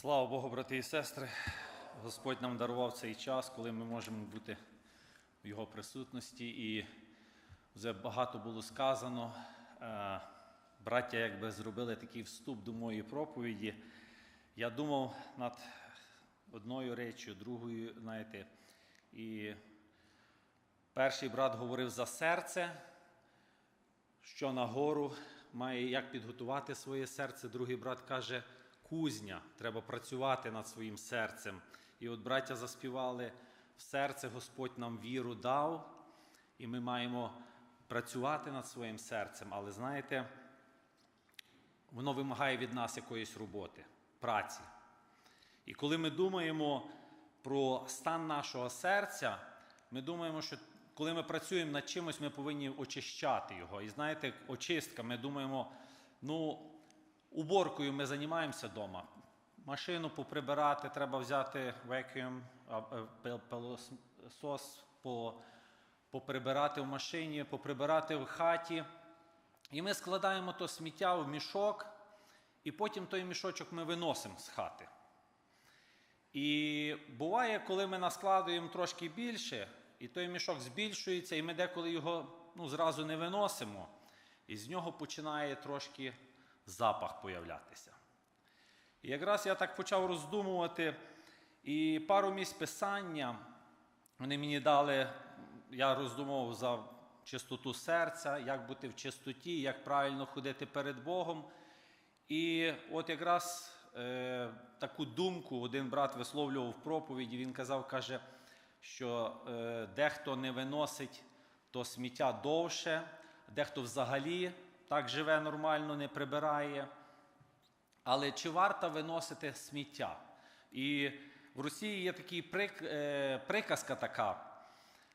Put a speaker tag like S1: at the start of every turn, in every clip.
S1: Слава Богу, брати і сестри. Господь нам дарував цей час, коли ми можемо бути в Його присутності. І вже багато було сказано. Е, Браття якби зробили такий вступ до моєї проповіді. Я думав над одною реччю, другою, знаєте, і перший брат говорив за серце, що нагору має як підготувати своє серце. Другий брат каже, кузня, треба працювати над своїм серцем. І от браття заспівали в серце Господь нам віру дав, і ми маємо працювати над своїм серцем. Але знаєте, воно вимагає від нас якоїсь роботи, праці. І коли ми думаємо про стан нашого серця, ми думаємо, що коли ми працюємо над чимось, ми повинні очищати його. І знаєте, очистка, ми думаємо, ну, уборкою ми займаємося вдома. Машину поприбирати, треба взяти векюм, пилосос, по, поприбирати в машині, поприбирати в хаті. І ми складаємо то сміття в мішок, і потім той мішочок ми виносимо з хати. І буває, коли ми наскладуємо трошки більше, і той мішок збільшується, і ми деколи його ну, зразу не виносимо, і з нього починає трошки запах появлятися. І якраз я так почав роздумувати, і пару місць писання вони мені дали, я роздумував за чистоту серця, як бути в чистоті, як правильно ходити перед Богом. І от якраз е, таку думку один брат висловлював в проповіді, він казав, каже, що е, дехто не виносить то сміття довше, дехто взагалі так живе нормально, не прибирає. Але чи варто виносити сміття? І в Росії є такий прик, е, приказка така,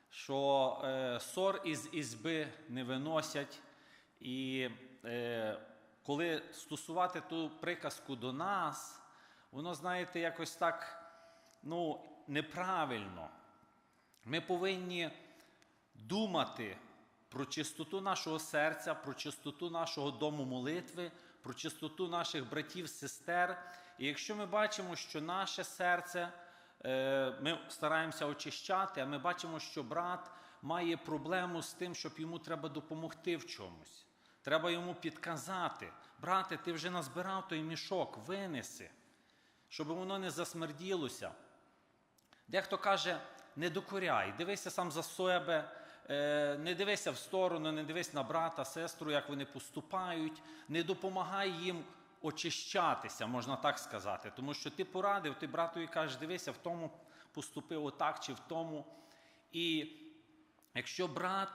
S1: що е, сор із ізби не виносять. І е, коли стосувати ту приказку до нас, воно, знаєте, якось так ну, неправильно. Ми повинні думати про чистоту нашого серця, про чистоту нашого дому молитви, про чистоту наших братів, сестер. І якщо ми бачимо, що наше серце е, ми стараємося очищати, а ми бачимо, що брат має проблему з тим, щоб йому треба допомогти в чомусь. Треба йому підказати, брате, ти вже назбирав той мішок, винеси, щоб воно не засмерділося. Дехто каже, не докоряй, дивися сам за себе, не дивися в сторону, не дивись на брата, сестру, як вони поступають, не допомагай їм очищатися, можна так сказати. Тому що ти порадив, ти братові кажеш, дивися, в тому поступив отак чи в тому. І якщо брат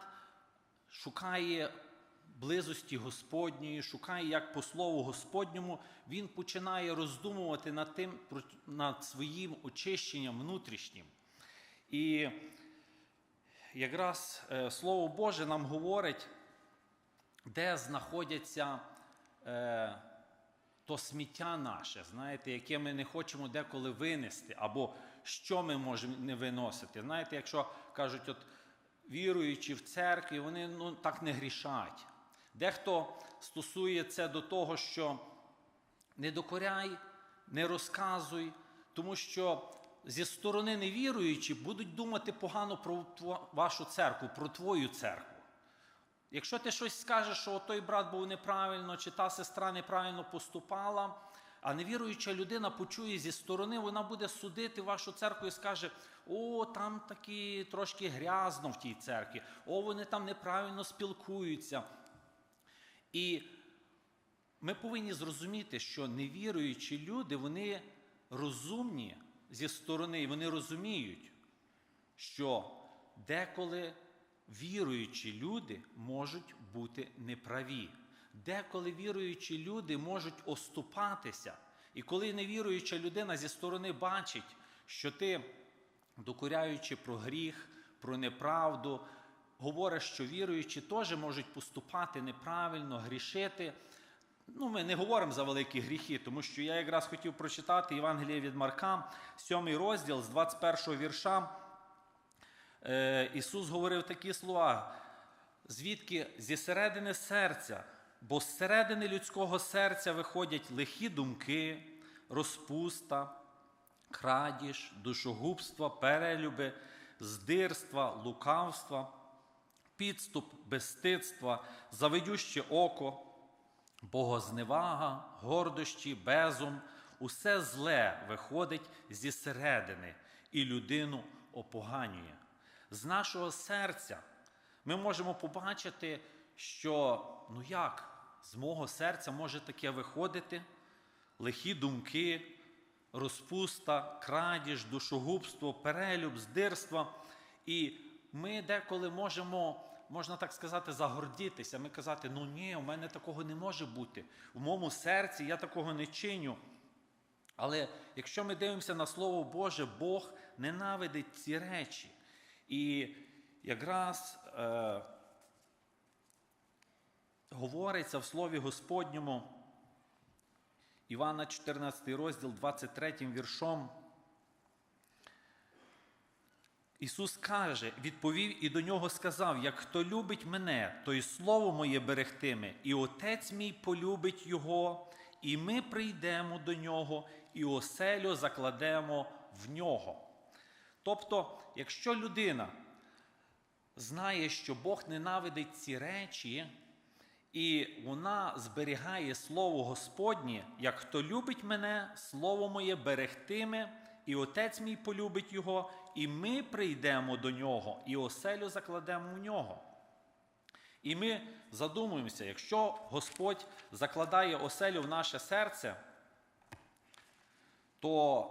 S1: шукає близості Господньої, шукає як по слову Господньому, він починає роздумувати над тим, над своїм очищенням внутрішнім. І якраз е, Слово Боже нам говорить, де знаходяться е, то сміття наше, знаєте, яке ми не хочемо деколи винести, або що ми можемо не виносити. Знаєте, якщо кажуть, от віруючи в церкві, вони ну, так не грішать. Дехто стосує це до того, що не докоряй, не розказуй, тому що зі сторони невіруючі будуть думати погано про вашу церкву, про твою церкву. Якщо ти щось скажеш, що той брат був неправильно, чи та сестра неправильно поступала, а невіруюча людина почує зі сторони, вона буде судити вашу церкву і скаже: о, там такі трошки грязно в тій церкві, о, вони там неправильно спілкуються. І ми повинні зрозуміти, що невіруючі люди, вони розумні зі сторони, і вони розуміють, що деколи віруючі люди можуть бути неправі. Деколи віруючі люди можуть оступатися. І коли невіруюча людина зі сторони бачить, що ти, докоряючи про гріх, про неправду, говориш, що віруючі теж можуть поступати неправильно, грішити. Ну, Ми не говоримо за великі гріхи, тому що я якраз хотів прочитати Євангеліє від Марка, 7 розділ з 21 вірша. Е, Ісус говорив такі слова, звідки зі середини серця, бо з середини людського серця виходять лихі думки, розпуста, крадіж, душогубства, перелюби, здирства, лукавства, підступ, безстидства, завидюще око, богозневага, гордощі, безум, усе зле виходить зі середини і людину опоганює. З нашого серця ми можемо побачити, що ну як, з мого серця може таке виходити лихі думки, розпуста, крадіж, душогубство, перелюб, здирство. І ми деколи можемо, можна так сказати, загордітися. Ми казати, ну ні, у мене такого не може бути. В моєму серці я такого не чиню. Але якщо ми дивимося на Слово Боже, Бог ненавидить ці речі. І якраз е, говориться в Слові Господньому, Івана 14 розділ 23 віршом. Ісус каже, відповів і до нього сказав: як хто любить мене, то й слово моє берегтиме, і Отець мій полюбить Його, і ми прийдемо до нього, і оселю закладемо в нього. Тобто, якщо людина знає, що Бог ненавидить ці речі, і вона зберігає Слово Господнє, як хто любить мене, Слово моє берегтиме, і Отець мій полюбить Його, і ми прийдемо до нього, і оселю закладемо в нього. І ми задумуємося, якщо Господь закладає оселю в наше серце, то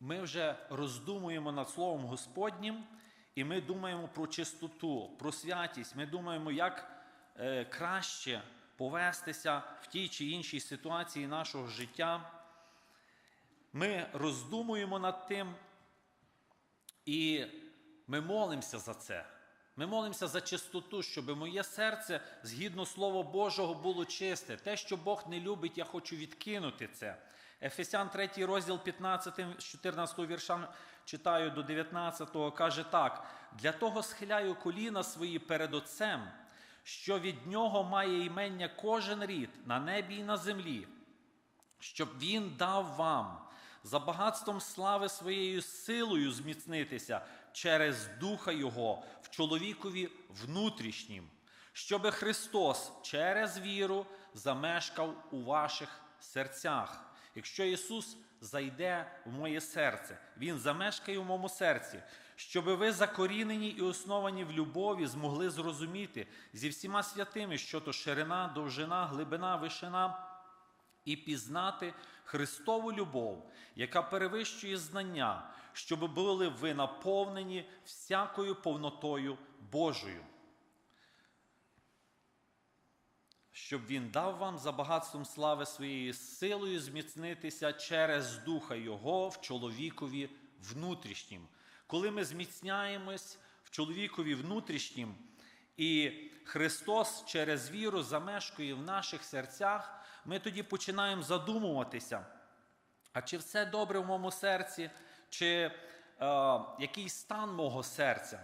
S1: ми вже роздумуємо над Словом Господнім, і ми думаємо про чистоту, про святість. Ми думаємо, як е, краще повестися в тій чи іншій ситуації нашого життя. Ми роздумуємо над тим, і ми молимося за це. Ми молимося за чистоту, щоб моє серце, згідно Слова Божого, було чисте. Те, що Бог не любить, я хочу відкинути це. Ефесян 3 розділ 15, з 14 вірша читаю до 19, каже так: для того схиляю коліна свої перед Отцем, що від нього має імення кожен рід на небі і на землі, щоб він дав вам за багатством слави своєю силою зміцнитися через Духа Його в чоловікові внутрішнім, щоби Христос через віру замешкав у ваших серцях. Якщо Ісус зайде в моє серце, Він замешкає в моєму серці, щоб ви закорінені і основані в любові змогли зрозуміти зі всіма святими, що то ширина, довжина, глибина, вишина, і пізнати Христову любов, яка перевищує знання, щоб були ви наповнені всякою повнотою Божою. Щоб він дав вам за багатством слави своєю силою зміцнитися через Духа Його в чоловікові внутрішнім. Коли ми зміцняємось в чоловікові внутрішнім, і Христос через віру замешкує в наших серцях, ми тоді починаємо задумуватися, а чи все добре в моєму серці, чи е, який стан мого серця.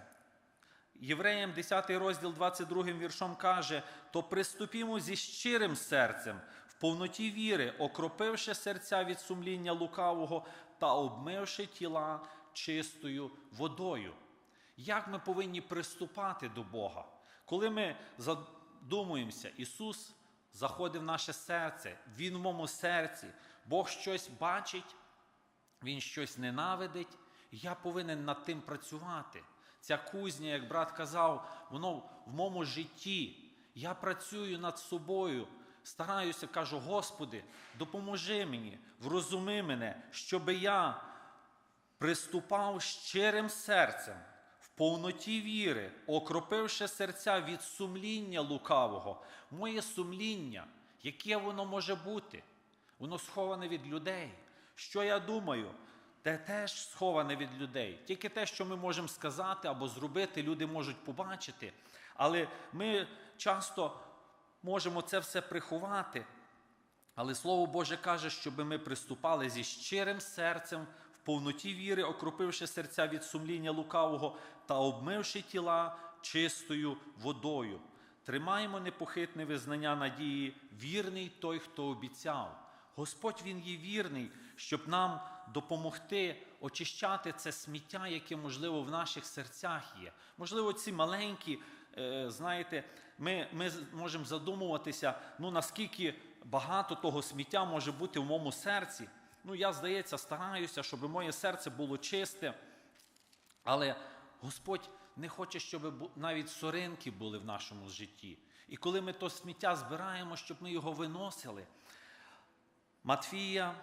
S1: Євреям 10 розділ 22 віршом каже: то приступімо зі щирим серцем, в повноті віри, окропивши серця від сумління лукавого та обмивши тіла чистою водою. Як ми повинні приступати до Бога? Коли ми задумуємося, Ісус заходить в наше серце, Він в моєму серці, Бог щось бачить, Він щось ненавидить, я повинен над тим працювати. Ця кузня, як брат казав, воно в моєму житті. Я працюю над собою, стараюся, кажу, Господи, допоможи мені, врозуми мене, щоб я приступав щирим серцем, повноті віри, окропивши серця від сумління лукавого. Моє сумління, яке воно може бути? Воно сховане від людей. Що я думаю? Те теж сховане від людей. Тільки те, що ми можемо сказати або зробити, люди можуть побачити. Але ми часто можемо це все приховати. Але Слово Боже каже, щоб ми приступали зі щирим серцем, повноті віри, окропивши серця від сумління лукавого та обмивши тіла чистою водою. Тримаємо непохитне визнання надії, вірний той, хто обіцяв. Господь Він є вірний, щоб нам допомогти очищати це сміття, яке, можливо, в наших серцях є. Можливо, ці маленькі, е, знаєте, ми, ми можемо задумуватися, ну наскільки багато того сміття може бути в моєму серці. Ну, я, здається, стараюся, щоб моє серце було чисте. Але Господь не хоче, щоб навіть соринки були в нашому житті. І коли ми то сміття збираємо, щоб ми його виносили. Матфія,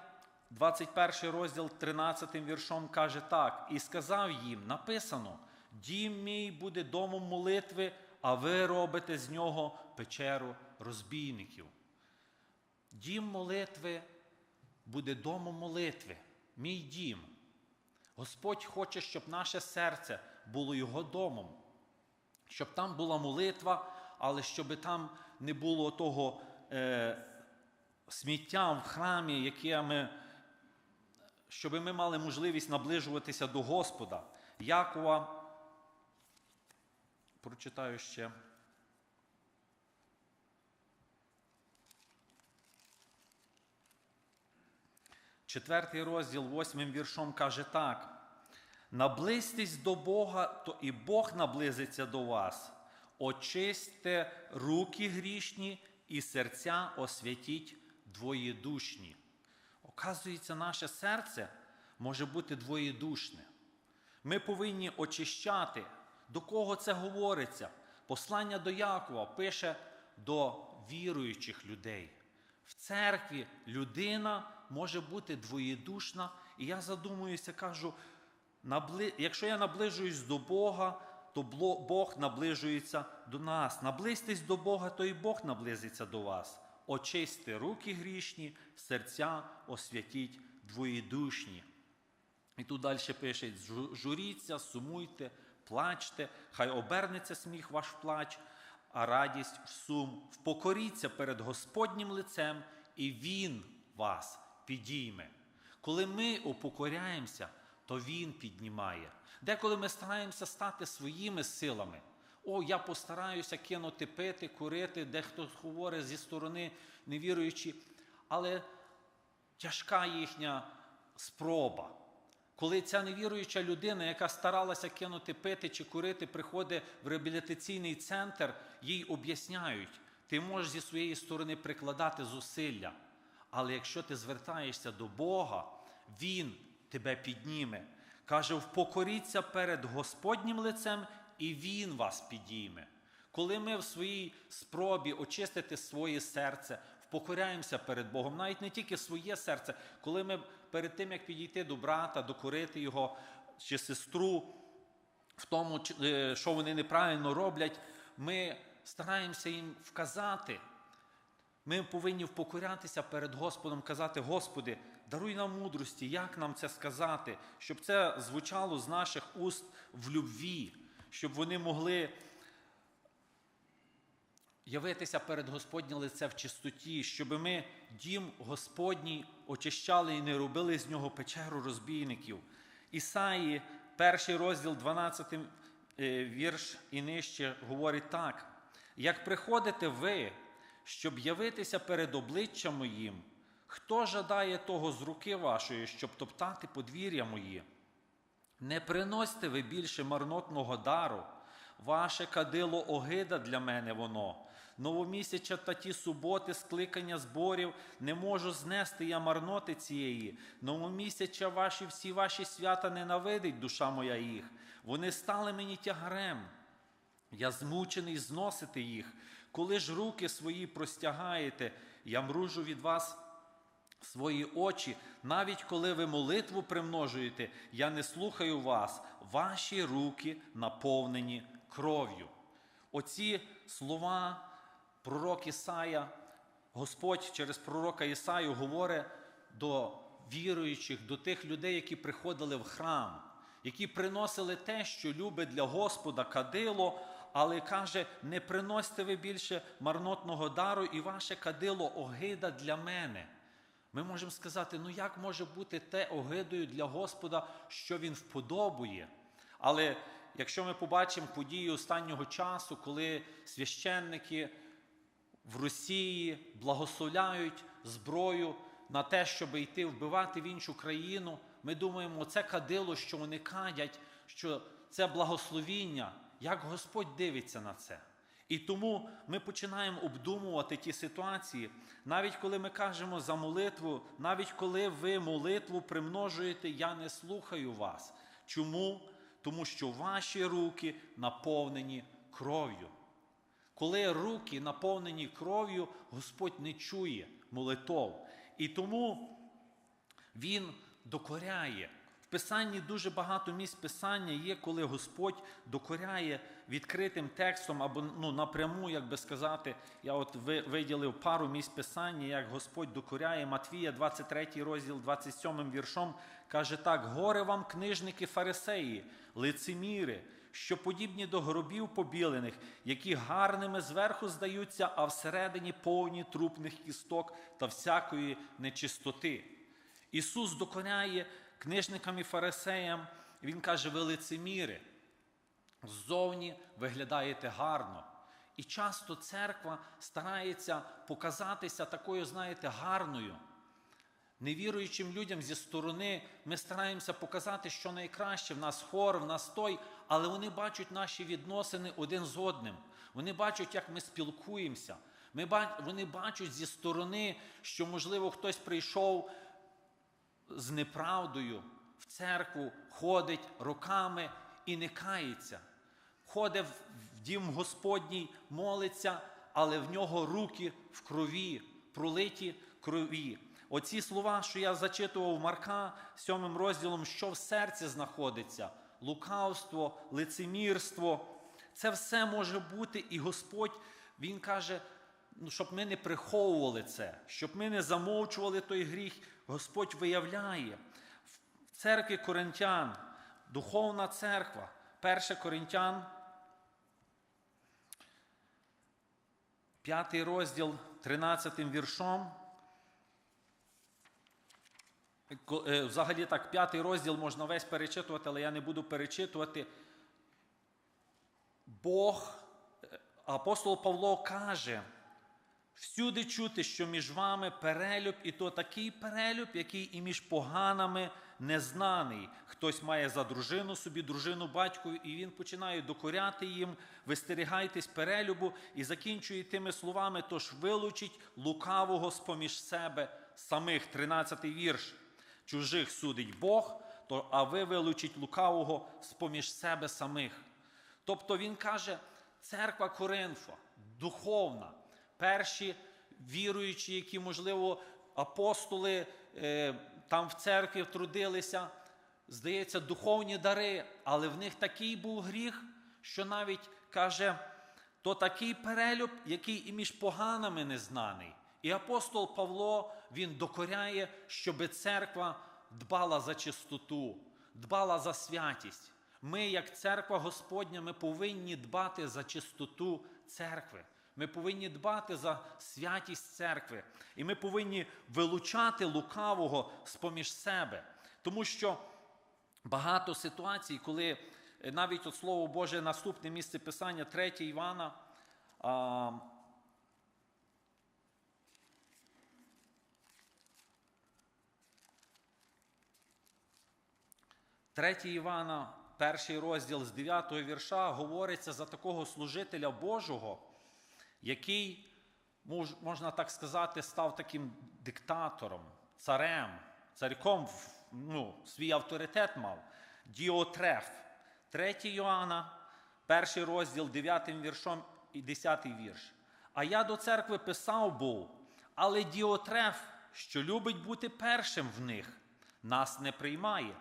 S1: 21 розділ 13 віршом каже так: і сказав їм: написано: Дім мій буде домом молитви, а ви робите з нього печеру розбійників. Дім молитви буде домом молитви, мій дім. Господь хоче, щоб наше серце було його домом, щоб там була молитва, але щоб там не було того е, сміття в храмі, яке ми, щоб ми мали можливість наближуватися до Господа. Якова, прочитаю ще. Четвертий розділ, восьмим віршом каже так: наблизьтесь до Бога, то і Бог наблизиться до вас. Очистьте руки грішні і серця освятіть двоєдушні. Оказується, наше серце може бути двоєдушне. Ми повинні очищати. До кого це говориться? Послання до Якова пише до віруючих людей. В церкві людина може бути двоєдушна, і я задумуюся, кажу, якщо я наближуюсь до Бога, то Бог наближується до нас. Наблизьтесь до Бога, то і Бог наблизиться до вас. Очисти руки грішні, серця освятіть двоєдушні. І тут далі пише: журіться, сумуйте, плачте, хай обернеться сміх ваш плач, а радість в сум. Впокоріться перед Господнім лицем, і Він вас підійме. Коли ми упокоряємося, то Він піднімає. Деколи ми стараємося стати своїми силами. О, я постараюся кинути пити, курити, дехто говорить зі сторони невіруючі, але тяжка їхня спроба. Коли ця невіруюча людина, яка старалася кинути пити чи курити, приходить в реабілітаційний центр, їй об'ясняють, ти можеш зі своєї сторони прикладати зусилля. Але якщо ти звертаєшся до Бога, Він тебе підніме. Каже, впокоріться перед Господнім лицем, і Він вас підійме. Коли ми в своїй спробі очистити своє серце, впокоряємося перед Богом, навіть не тільки своє серце, коли ми перед тим, як підійти до брата, докорити його чи сестру, в тому, е, що вони неправильно роблять, ми стараємося їм вказати. Ми повинні впокорятися перед Господом, казати, Господи, даруй нам мудрості, як нам це сказати, щоб це звучало з наших уст в любві, щоб вони могли явитися перед Господнє лице в чистоті, щоб ми дім Господній очищали і не робили з нього печеру розбійників. Ісаї, перший розділ, 12 е, вірш і нижче, говорить так: як приходите ви, щоб явитися перед обличчям моїм, хто жадає того з руки вашої, щоб топтати подвір'я мої? Не приносьте ви більше марнотного дару, ваше кадило огида для мене воно. Новомісяча та ті суботи, скликання зборів, не можу знести я марноти цієї. Новомісяча ваші всі ваші свята ненавидить душа моя їх. Вони стали мені тягарем. Я змучений зносити їх. Коли ж руки свої простягаєте, я мружу від вас свої очі, навіть коли ви молитву примножуєте, я не слухаю вас, ваші руки наповнені кров'ю. Оці слова пророк Ісая, Господь через пророка Ісаю говорить до віруючих, до тих людей, які приходили в храм, які приносили те, що любить для Господа кадило, але каже: не приносьте ви більше марнотного дару, і ваше кадило огида для мене. Ми можемо сказати, ну як може бути те огидою для Господа, що Він вподобує? Але якщо ми побачимо події останнього часу, коли священники в Росії благословляють зброю на те, щоб йти вбивати в іншу країну, ми думаємо, це кадило, що вони кадять, що це благословіння. Як Господь дивиться на це? І тому ми починаємо обдумувати ті ситуації, навіть коли ми кажемо за молитву, навіть коли ви молитву примножуєте, я не слухаю вас. Чому? Тому що ваші руки наповнені кров'ю. Коли руки наповнені кров'ю, Господь не чує молитов. І тому Він докоряє. Писанні дуже багато місць Писання є, коли Господь докоряє відкритим текстом або ну, напряму, як би сказати, я от виділив пару місць Писання, як Господь докоряє Матвія, 23 розділ, 27 віршом, каже так: горе вам, книжники фарисеї, лицеміри, що подібні до гробів побілених, які гарними зверху здаються, а всередині повні трупних кісток та всякої нечистоти. Ісус докоряє книжникам і фарисеям, Він каже, ви лицеміри, ззовні виглядаєте гарно. І часто церква старається показатися такою, знаєте, гарною. Невіруючим людям зі сторони ми стараємося показати, що найкраще в нас хор, в нас той, але вони бачать наші відносини один з одним. Вони бачать, як ми спілкуємося. Ми Вони бачать зі сторони, що, можливо, хтось прийшов з неправдою в церкву, ходить роками і не кається. Ходить в дім Господній, молиться, але в нього руки в крові, пролиті крові. Оці слова, що я зачитував Марка сьомим розділом, що в серці знаходиться: лукавство, лицемірство. Це все може бути, і Господь, Він каже, ну, щоб ми не приховували це, щоб ми не замовчували той гріх, Господь виявляє. В церкві Коринтян, духовна церква, 1 Коринтян, 5 розділ 13 віршом. Е, Взагалі так, п'ятий розділ можна весь перечитувати, але я не буду перечитувати. Бог, е, апостол Павло каже, всюди чути, що між вами перелюб, і то такий перелюб, який і між поганами незнаний. Хтось має за дружину собі, дружину батькові, і він починає докоряти їм, вистерігайтесь перелюбу і закінчує тими словами, тож вилучіть лукавого з-поміж себе самих. 13 вірш. Чужих судить Бог, то, а ви вилучіть лукавого з-поміж себе самих. Тобто він каже, церква Коринфа, духовна, перші віруючі, які, можливо, апостоли е, там в церкві трудилися, здається, духовні дари, але в них такий був гріх, що навіть каже, то такий перелюб, який і між поганими не знаний. І апостол Павло він докоряє, щоб церква дбала за чистоту, дбала за святість. Ми, як церква Господня, ми повинні дбати за чистоту церкви. Ми повинні дбати за святість церкви. І ми повинні вилучати лукавого з-поміж себе. Тому що багато ситуацій, коли е, навіть от Слово Боже, наступне місце Писання, 3 Івана. А, Третій Івана, перший розділ з 9 вірша, говориться за такого служителя Божого, який, можна так сказати, став таким диктатором, царем, царьком, ну, свій авторитет мав. Діотреф. 3 Іоанна, перший розділ, 9 віршом і 10 вірш. А я до церкви писав був, але Діотреф, що любить бути першим в них, нас не приймає.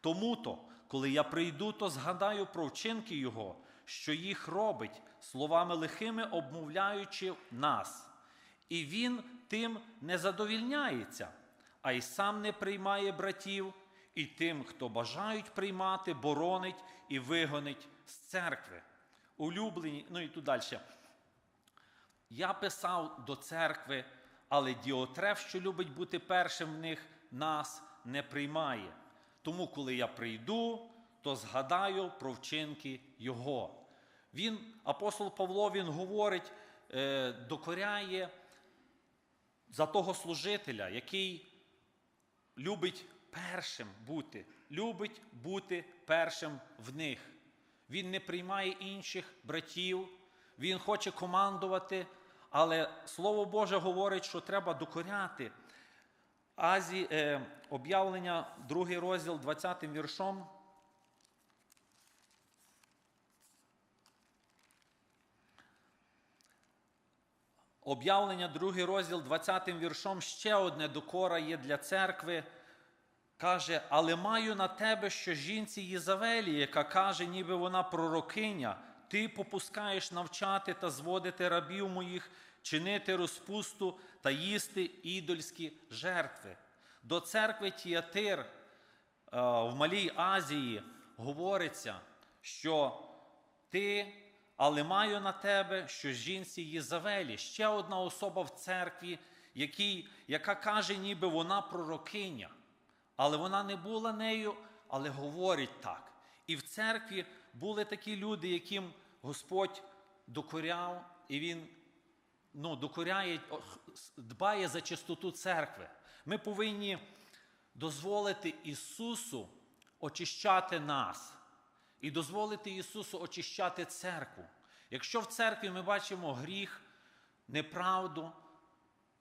S1: Тому то, коли я прийду, то згадаю про вчинки Його, що їх робить, словами лихими обмовляючи нас. І він тим не задовільняється, а й сам не приймає братів, і тим, хто бажають приймати, боронить і вигонить з церкви. Улюблені, ну і тут далі. Я писав до церкви, але Діотреф, що любить бути першим в них, нас не приймає. Тому, коли я прийду, то згадаю про вчинки Його. Він, апостол Павло, він говорить, е, докоряє за того служителя, який любить першим бути, любить бути першим в них. Він не приймає інших братів, він хоче командувати, але Слово Боже говорить, що треба докоряти. Азі, е, об'явлення, другий розділ, 20 віршом. Об'явлення, другий розділ, 20 віршом, ще одне докора є для церкви. Каже, але маю на тебе, що жінці Єзавелі, яка каже, ніби вона пророкиня, ти попускаєш навчати та зводити рабів моїх, чинити розпусту та їсти ідольські жертви. До церкви Тіатир е, в Малій Азії говориться, що ти, але маю на тебе, що жінці Єзавелі, ще одна особа в церкві, який, яка каже, ніби вона пророкиня. Але вона не була нею, але говорить так. І в церкві були такі люди, яким Господь докоряв, і Він ну, докоряє, дбає за чистоту церкви. Ми повинні дозволити Ісусу очищати нас і дозволити Ісусу очищати церкву. Якщо в церкві ми бачимо гріх, неправду,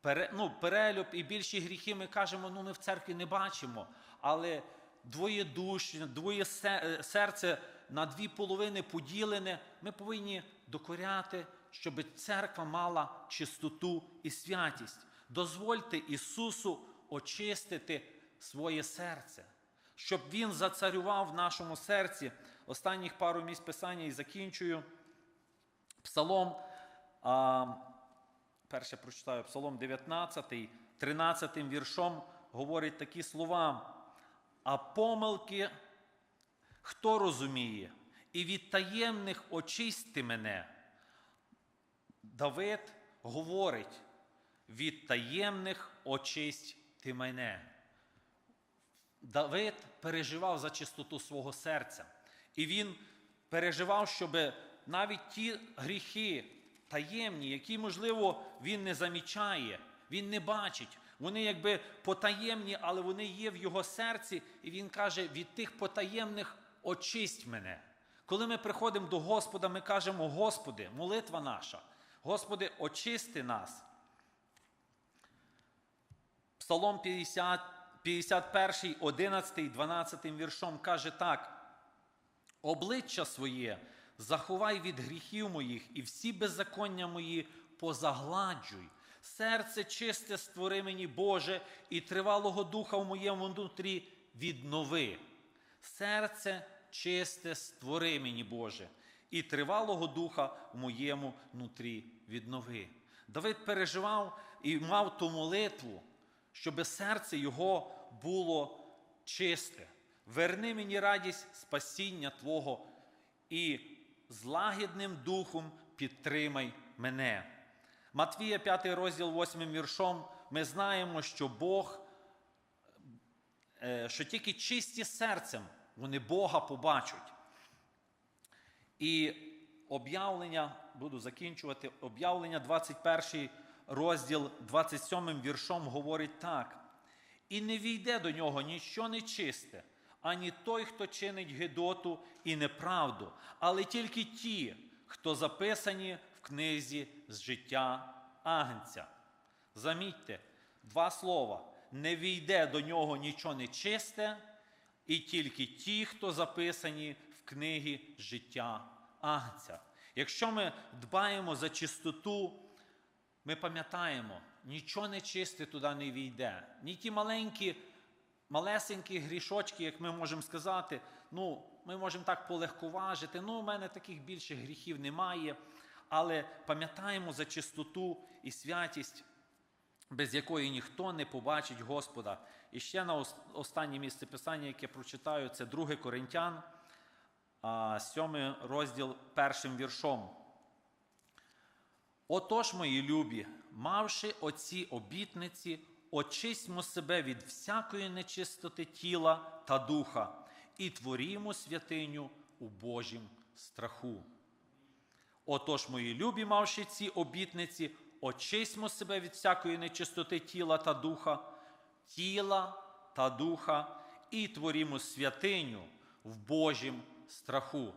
S1: пере, ну, перелюб і більші гріхи, ми кажемо, ну ми в церкві не бачимо. Але двоє душ, двоє серце на дві половини поділене, ми повинні докоряти, щоб церква мала чистоту і святість. Дозвольте Ісусу очистити своє серце, щоб Він зацарював в нашому серці. Останніх пару місць писання і закінчую. Псалом. А, перше прочитаю Псалом 19, 13 віршом говорить такі слова. А помилки хто розуміє? І від таємних очисти мене. Давид говорить, від таємних очисть ти мене. Давид переживав за чистоту свого серця. І він переживав, щоб навіть ті гріхи таємні, які, можливо, він не замічає, він не бачить. Вони якби потаємні, але вони є в його серці, і він каже: від тих потаємних очисть мене. Коли ми приходимо до Господа, ми кажемо, Господи, молитва наша, Господи, очисти нас. Псалом 50, 51, 11, 12 віршом каже так: обличчя своє заховай від гріхів моїх, і всі беззаконня мої позагладжуй. Серце чисте створи мені, Боже, і тривалого духа в моєму внутрі віднови. Серце чисте створи мені, Боже, і тривалого духа в моєму внутрі віднови. Давид переживав і мав ту молитву, щоб серце його було чисте. Верни мені радість спасіння Твого і з лагідним духом підтримай мене. Матвія, 5 розділ 8 віршом, ми знаємо, що Бог, е, що тільки чисті серцем вони Бога побачать. І об'явлення, буду закінчувати, об'явлення 21 розділ 27 віршом говорить так. І не війде до нього ніщо нечисте, ані той, хто чинить гидоту і неправду, але тільки ті, хто записані в книзі з життя Агнця. Замітьте, два слова. Не війде до нього нічого нечисте, і тільки ті, хто записані в книгі життя Агнця. Якщо ми дбаємо за чистоту, ми пам'ятаємо, нічого нечисте туди не війде. Ні ті маленькі, малесенькі грішочки, як ми можемо сказати, ну, ми можемо так полегковажити, ну, у мене таких більше гріхів немає. Але пам'ятаємо за чистоту і святість, без якої ніхто не побачить Господа. І ще на останнє місце писання, яке прочитаю, це 2 Коринтян, 7 розділ першим віршом. Отож, мої любі, мавши оці обітниці, очистьмо себе від всякої нечистоти тіла та духа і творімо святиню у Божім страху. Отож, мої любі, мавши ці обітниці, очисьмо себе від всякої нечистоти тіла та духа, тіла та духа, і творімо святиню в Божім страху.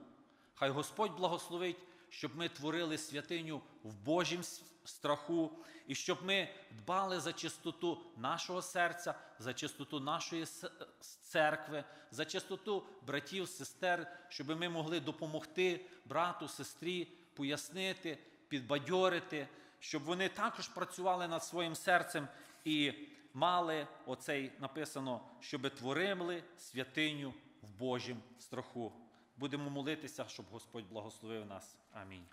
S1: Хай Господь благословить, щоб ми творили святиню в Божім страху, і щоб ми дбали за чистоту нашого серця, за чистоту нашої церкви, за чистоту братів, сестер, щоб ми могли допомогти брату, сестрі, пояснити, підбадьорити, щоб вони також працювали над своїм серцем і мали оцей написано, щоб творили святиню в Божім страху. Будемо молитися, щоб Господь благословив нас. Амінь.